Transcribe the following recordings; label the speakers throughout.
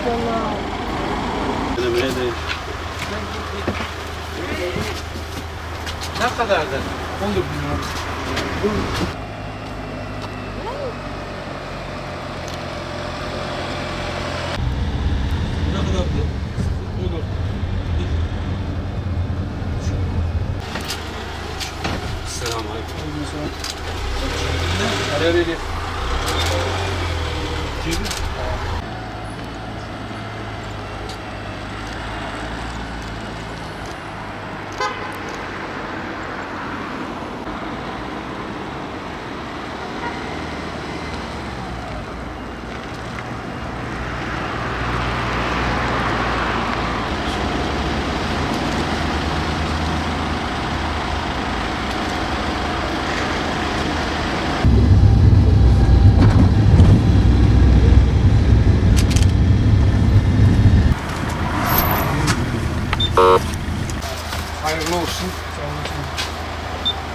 Speaker 1: Ne kadardı? 19 bin lira.
Speaker 2: Ne kadardı? Olur. Selamünaleyküm.
Speaker 1: Araya vereyim. Hayırlı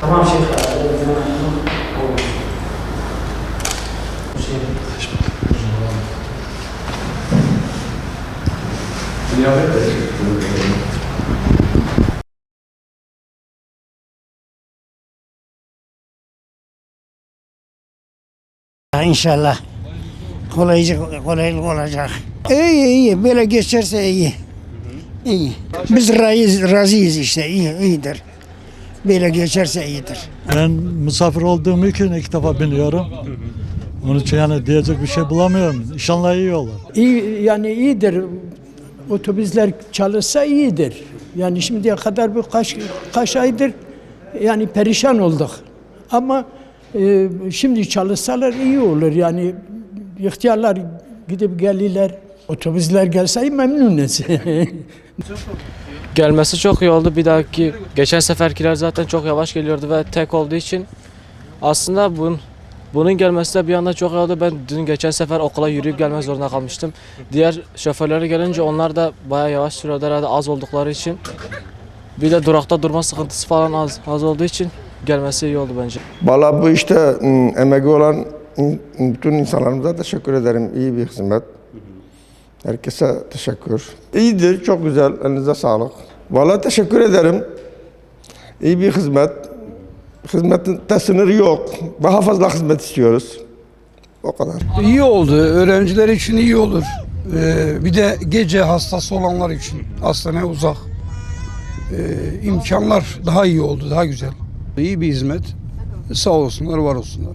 Speaker 3: Tamam Şeyh. Olur. Şey,
Speaker 4: İnşallah kolaycık kolaylık olacak. İyi iyi böyle geçerse iyi. İyi. Biz razıyız, razıyız işte iyi iyidir. Böyle geçerse iyidir.
Speaker 5: Ben misafir olduğum için ilk defa biniyorum. Onun için yani diyecek bir şey bulamıyorum. İnşallah iyi olur.
Speaker 6: İyi yani iyidir. Otobüsler çalışsa iyidir. Yani şimdiye kadar bu kaç kaç aydır yani perişan olduk. Ama e, şimdi çalışsalar iyi olur. Yani ihtiyarlar gidip gelirler. Otobüsler gelse memnunuz.
Speaker 7: Gelmesi çok iyi oldu. Bir dahaki geçen seferkiler zaten çok yavaş geliyordu ve tek olduğu için aslında bunun bunun gelmesi de bir anda çok iyi oldu. Ben dün geçen sefer okula yürüyüp gelmek zorunda kalmıştım. Diğer şoförleri gelince onlar da bayağı yavaş sürüyordu herhalde az oldukları için. Bir de durakta durma sıkıntısı falan az az olduğu için gelmesi iyi oldu bence.
Speaker 8: Valla bu işte ım, emeği olan ım, bütün insanlarımıza teşekkür ederim. İyi bir hizmet. Herkese teşekkür. İyidir, çok güzel. Elinize sağlık. Valla teşekkür ederim. İyi bir hizmet. Hizmetin de sınırı yok. Daha fazla hizmet istiyoruz. O kadar.
Speaker 9: İyi oldu. Öğrenciler için iyi olur. Ee, bir de gece hastası olanlar için hastaneye uzak. Ee, imkanlar daha iyi oldu, daha güzel. İyi bir hizmet. Sağ olsunlar, var olsunlar.